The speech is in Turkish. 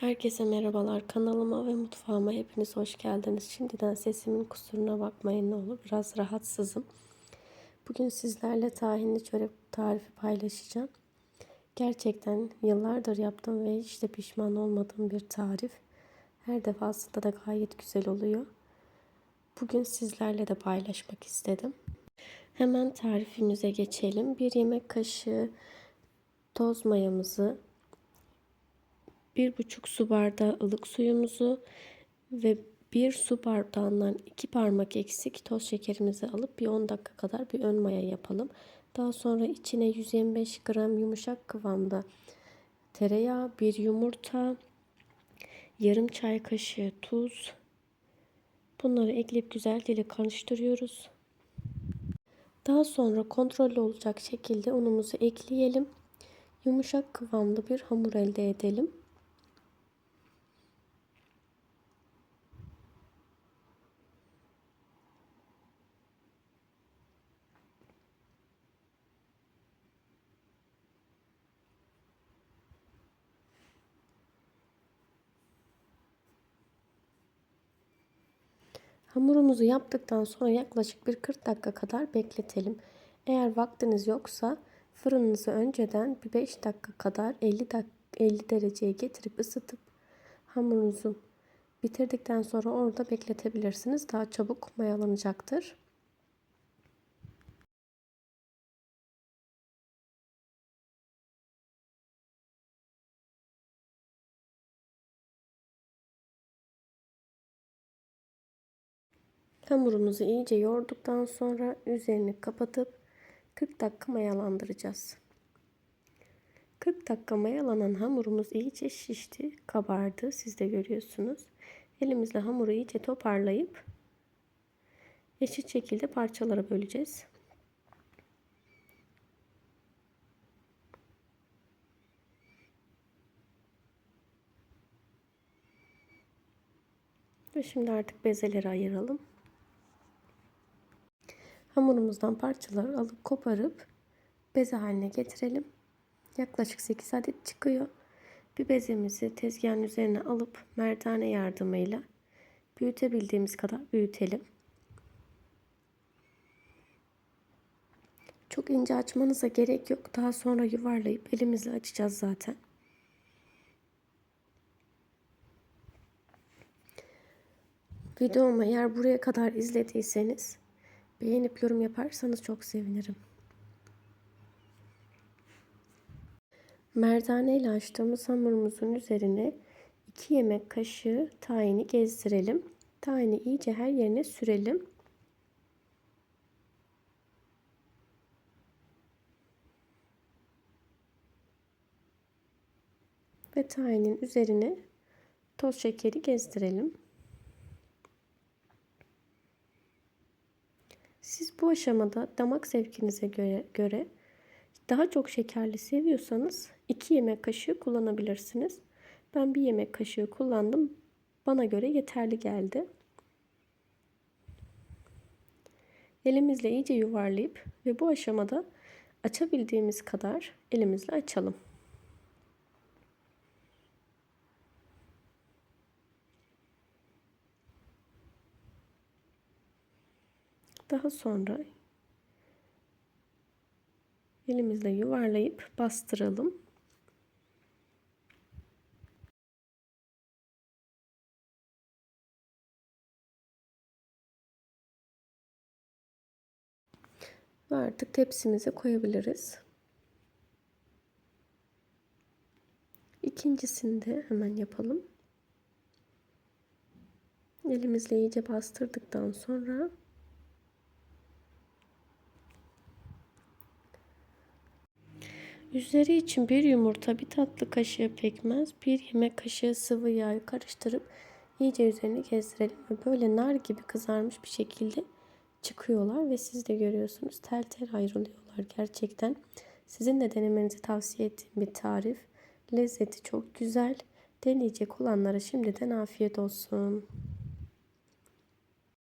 Herkese merhabalar. Kanalıma ve mutfağıma hepiniz hoş geldiniz. Şimdiden sesimin kusuruna bakmayın ne olur. Biraz rahatsızım. Bugün sizlerle tahinli çörek tarifi paylaşacağım. Gerçekten yıllardır yaptım ve hiç de pişman olmadığım bir tarif. Her defasında da gayet güzel oluyor. Bugün sizlerle de paylaşmak istedim. Hemen tarifimize geçelim. Bir yemek kaşığı toz mayamızı bir buçuk su bardağı ılık suyumuzu ve bir su bardağından iki parmak eksik toz şekerimizi alıp bir 10 dakika kadar bir ön maya yapalım. Daha sonra içine 125 gram yumuşak kıvamda tereyağı, bir yumurta, yarım çay kaşığı tuz. Bunları ekleyip güzelce karıştırıyoruz. Daha sonra kontrollü olacak şekilde unumuzu ekleyelim. Yumuşak kıvamlı bir hamur elde edelim. Hamurumuzu yaptıktan sonra yaklaşık bir 40 dakika kadar bekletelim. Eğer vaktiniz yoksa fırınınızı önceden bir 5 dakika kadar 50, 50 dereceye getirip ısıtıp hamurunuzu bitirdikten sonra orada bekletebilirsiniz. Daha çabuk mayalanacaktır. Hamurumuzu iyice yoğurduktan sonra üzerini kapatıp 40 dakika mayalandıracağız. 40 dakika mayalanan hamurumuz iyice şişti, kabardı. Siz de görüyorsunuz. Elimizle hamuru iyice toparlayıp eşit şekilde parçalara böleceğiz. Ve şimdi artık bezeleri ayıralım. Hamurumuzdan parçaları alıp koparıp beze haline getirelim. Yaklaşık 8 adet çıkıyor. Bir bezemizi tezgahın üzerine alıp merdane yardımıyla büyütebildiğimiz kadar büyütelim. Çok ince açmanıza gerek yok. Daha sonra yuvarlayıp elimizle açacağız zaten. Videomu eğer buraya kadar izlediyseniz Beğenip yorum yaparsanız çok sevinirim. Merdane ile açtığımız hamurumuzun üzerine 2 yemek kaşığı tahini gezdirelim. Tahini iyice her yerine sürelim. Ve tahinin üzerine toz şekeri gezdirelim. Siz bu aşamada damak zevkinize göre, göre daha çok şekerli seviyorsanız 2 yemek kaşığı kullanabilirsiniz. Ben bir yemek kaşığı kullandım. Bana göre yeterli geldi. Elimizle iyice yuvarlayıp ve bu aşamada açabildiğimiz kadar elimizle açalım. Daha sonra elimizle yuvarlayıp bastıralım. Ve artık tepsimize koyabiliriz. İkincisini de hemen yapalım. Elimizle iyice bastırdıktan sonra Üzeri için bir yumurta, bir tatlı kaşığı pekmez, bir yemek kaşığı sıvı yağ karıştırıp iyice üzerine gezdirelim. Böyle nar gibi kızarmış bir şekilde çıkıyorlar ve siz de görüyorsunuz tel tel ayrılıyorlar gerçekten. Sizin de denemenizi tavsiye ettiğim bir tarif. Lezzeti çok güzel. Deneyecek olanlara şimdiden afiyet olsun.